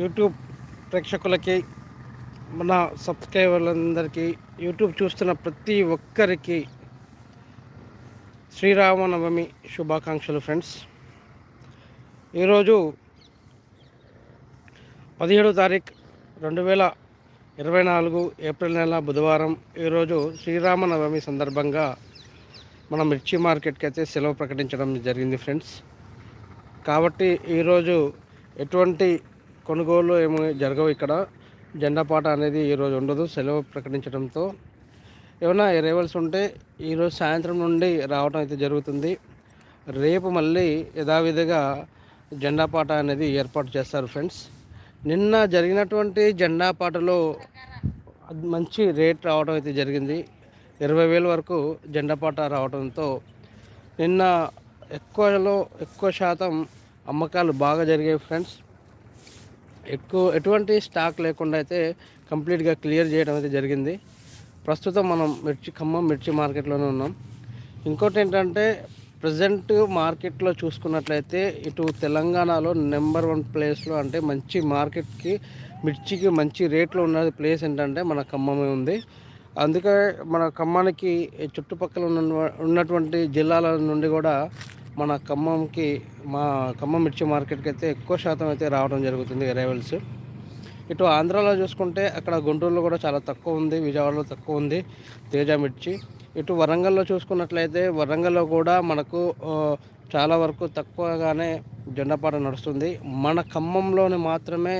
YouTube ప్రేక్షకులకి మన సబ్స్క్రైబర్లందరికీ YouTube చూస్తున్న ప్రతి ఒక్కరికి శ్రీరామనవమి శుభాకాంక్షలు ఫ్రెండ్స్. ఈరోజు పదిహేడో తారీఖు రెండు వేల ఇరవై నాలుగు ఏప్రిల్ నెల బుధవారం. ఈరోజు శ్రీరామనవమి సందర్భంగా మన మిర్చి మార్కెట్కి అయితే సెలవు ప్రకటించడం జరిగింది ఫ్రెండ్స్. కాబట్టి ఈరోజు ఎటువంటి కొనుగోలు ఏమి జరగవు ఇక్కడ. జెండాపాట అనేది ఈరోజు ఉండదు. సెలవు ప్రకటించడంతో. ఏమైనా ఎరేవల్స్ ఉంటే ఈరోజు సాయంత్రం నుండి రావడం అయితే జరుగుతుంది. రేపు మళ్ళీ యథావిధిగా జెండాపాట అనేది ఏర్పాటు చేస్తారు ఫ్రెండ్స్. నిన్న జరిగినటువంటి జెండాపాటలో మంచి రేట్ రావడం అయితే జరిగింది. ఇరవై వేల వరకు జెండాపాట రావడంతో నిన్న ఎక్కువలో ఎక్కువ శాతం అమ్మకాలు బాగా జరిగాయి ఫ్రెండ్స్. ఎక్కువ ఎటువంటి స్టాక్ లేకుండా అయితే కంప్లీట్గా క్లియర్ చేయడం అయితే జరిగింది. ప్రస్తుతం మనం మిర్చి ఖమ్మం మిర్చి మార్కెట్లోనే ఉన్నాం. ఇంకోటి ఏంటంటే ప్రజెంట్ మార్కెట్లో చూసుకున్నట్లయితే ఇటు తెలంగాణలో నెంబర్ వన్ ప్లేస్లో అంటే మంచి మార్కెట్కి మిర్చికి మంచి రేట్లో ఉన్న ప్లేస్ ఏంటంటే మన ఖమ్మమే ఉంది. అందుకే మన ఖమ్మానికి చుట్టుపక్కల ఉన్న ఉన్నటువంటి జిల్లాల నుండి కూడా మన ఖమ్మంకి మా ఖమ్మం మిర్చి మార్కెట్కి అయితే ఎక్కువ శాతం అయితే రావడం జరుగుతుంది అరైవల్స్ ఇటు ఆంధ్రాలో చూసుకుంటే అక్కడ గుంటూరులో కూడా చాలా తక్కువ ఉంది విజయవాడలో తక్కువ ఉంది తేజ మిర్చి. ఇటు వరంగల్లో చూసుకున్నట్లయితే వరంగల్లో కూడా మనకు చాలా వరకు తక్కువగానే జెండపాట నడుస్తుంది. మన ఖమ్మంలోని మాత్రమే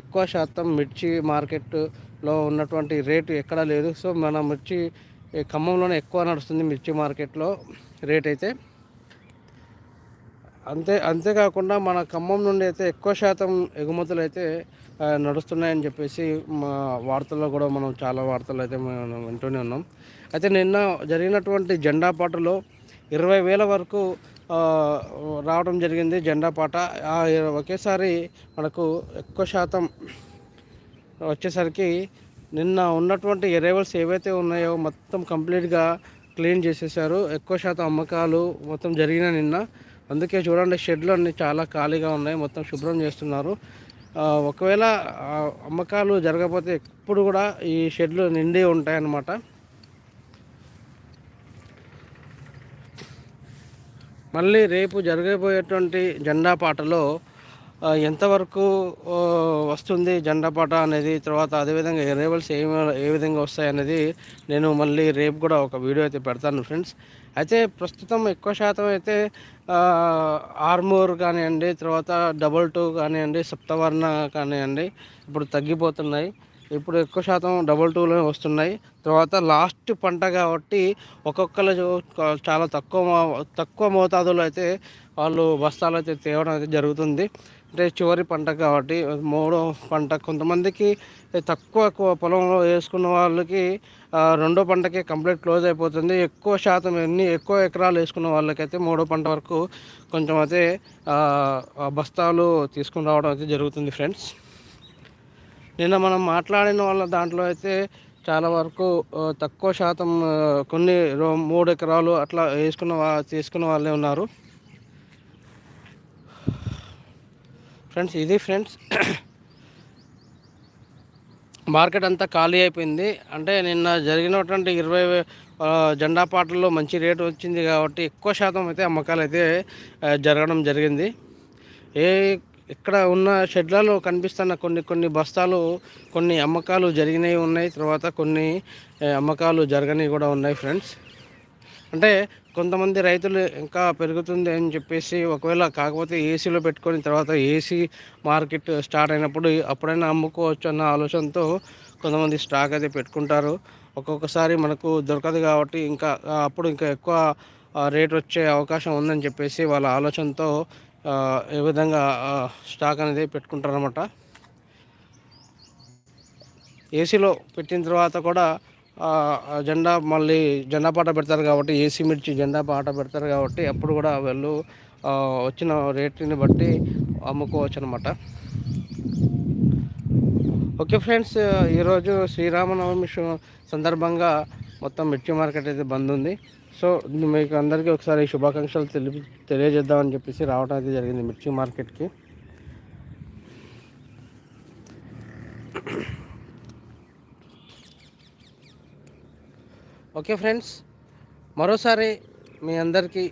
ఎక్కువ శాతం మిర్చి మార్కెట్లో ఉన్నటువంటి రేటు ఎక్కడా లేదు. సో మన మిర్చి ఖమ్మంలోనే ఎక్కువ నడుస్తుంది మిర్చి మార్కెట్లో రేట్ అయితే అంతే అంతేకాకుండా మన ఖమ్మం నుండి అయితే ఎక్కువ శాతం ఎగుమతులు అయితే నడుస్తున్నాయని చెప్పేసి మా వార్తల్లో కూడా మనం చాలా వార్తలు అయితే మనం వింటూనే ఉన్నాం. అయితే నిన్న జరిగినటువంటి జెండా పాటలో ఇరవై వేల వరకు రావడం జరిగింది జెండా పాట. ఒకేసారి మనకు ఎక్కువ శాతం వచ్చేసరికి నిన్న ఉన్నటువంటి ఎరేవల్స్ ఏవైతే ఉన్నాయో మొత్తం కంప్లీట్గా క్లీన్ చేసేసారు ఎక్కువ శాతం అమ్మకాలు మొత్తం జరిగిన నిన్న అందుకే చూడండి షెడ్లు అన్నీ చాలా ఖాళీగా ఉన్నాయి మొత్తం శుభ్రం చేస్తున్నారు. ఒకవేళ అమ్మకాలు జరగకపోతే ఎప్పుడు కూడా ఈ షెడ్లు నిండి ఉంటాయి అన్నమాట మళ్ళీ రేపు జరగబోయేటువంటి జెండా పాటలో ఎంతవరకు వస్తుంది జెండా పాట అనేది తర్వాత అదేవిధంగా రేవల్స్ ఏ ఏ విధంగా వస్తాయి అనేది నేను మళ్ళీ రేపు కూడా ఒక వీడియో అయితే పెడతాను ఫ్రెండ్స్. అయితే ప్రస్తుతం ఎక్కువ శాతం అయితే ఆర్మూర్ కానివ్వండి తర్వాత డబల్ టూ కానివ్వండి సప్తవర్ణ కానివ్వండి ఇప్పుడు తగ్గిపోతున్నాయి. ఇప్పుడు ఎక్కువ శాతం డబల్ టూలో వస్తున్నాయి. తర్వాత లాస్ట్ పంట కాబట్టి ఒక్కొక్కరు చాలా తక్కువ తక్కువ మోతాదులో అయితే వాళ్ళు బస్తాలు అయితే తేవడం అయితే జరుగుతుంది. అంటే చివరి పంట కాబట్టి మూడో పంట. కొంతమందికి తక్కువ పొలంలో వేసుకున్న వాళ్ళకి రెండో పంటకే కంప్లీట్ క్లోజ్ అయిపోతుంది. ఎక్కువ శాతం ఎన్ని ఎక్కువ ఎకరాలు వేసుకున్న వాళ్ళకైతే మూడో పంట వరకు కొంచెం అయితే బస్తాలు తీసుకుని రావడం అయితే జరుగుతుంది ఫ్రెండ్స్. నిన్న మనం మాట్లాడిన వాళ్ళ దాంట్లో అయితే చాలా వరకు తక్కువ శాతం కొన్ని మూడు ఎకరాలు అట్లా వేసుకున్న వా తీసుకున్న వాళ్ళే ఉన్నారు. ఫ్రెండ్స్ ఇది ఫ్రెండ్స్ మార్కెట్ అంతా ఖాళీ అయిపోయింది. అంటే నిన్న జరిగినటువంటి ఇరవై జెండా పాటల్లో మంచి రేటు వచ్చింది కాబట్టి ఎక్కువ శాతం అయితే అమ్మకాలు అయితే జరగడం జరిగింది. ఏ ఇక్కడ ఉన్న షెడ్లలో కనిపిస్తున్న కొన్ని కొన్ని బస్తాలు కొన్ని అమ్మకాలు జరిగినవి ఉన్నాయి. తర్వాత కొన్ని అమ్మకాలు జరగనివి కూడా ఉన్నాయి ఫ్రెండ్స్. అంటే కొంతమంది రైతులు ఇంకా పెరుగుతుంది అని చెప్పేసి ఒకవేళ కాకపోతే ఏసీలో పెట్టుకొని తర్వాత ఏసీ మార్కెట్ స్టార్ట్ అయినప్పుడు అప్పుడైనా అమ్ముకోవచ్చు అన్న ఆలోచనతో కొంతమంది స్టాక్ అయితే పెట్టుకుంటారు. ఒక్కొక్కసారి మనకు దొరకదు కాబట్టి ఇంకా అప్పుడు ఇంకా ఎక్కువ రేట్ వచ్చే అవకాశం ఉందని చెప్పేసి వాళ్ళ ఆలోచనతో ఏ విధంగా స్టాక్ అనేది పెట్టుకుంటారనమాట ఏసీలో పెట్టిన తర్వాత కూడా జెండా మళ్ళీ జెండా పాట పెడతారు కాబట్టి ఏసీ మిర్చి జెండా పాట పెడతారు కాబట్టి అప్పుడు కూడా వాళ్ళు వచ్చిన రేట్ని బట్టి అమ్ముకోవచ్చు అనమాట ఓకే ఫ్రెండ్స్ ఈరోజు శ్రీరామనవమి సందర్భంగా మొత్తం మిర్చి మార్కెట్ అయితే బంద్ ఉంది. సో మీకు అందరికీ ఒకసారి శుభాకాంక్షలు తెలిపి తెలియజేద్దామని చెప్పేసి రావడం అయితే జరిగింది మిర్చి మార్కెట్కి. ఓకే ఫ్రెండ్స్ మరోసారి మీ అందరికీ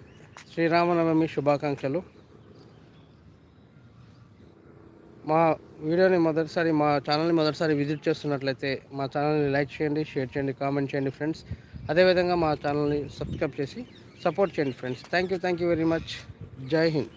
శ్రీరామనవమి శుభాకాంక్షలు. మా వీడియోని మొదటిసారి మా ఛానల్ని మొదటిసారి విజిట్ చేస్తున్నట్లయితే మా ఛానల్ని లైక్ చేయండి షేర్ చేయండి కామెంట్ చేయండి ఫ్రెండ్స్. అదేవిధంగా మా ఛానల్ని సబ్స్క్రైబ్ చేసి సపోర్ట్ చేయండి friends. Thank you thank you very much. జై హింద్.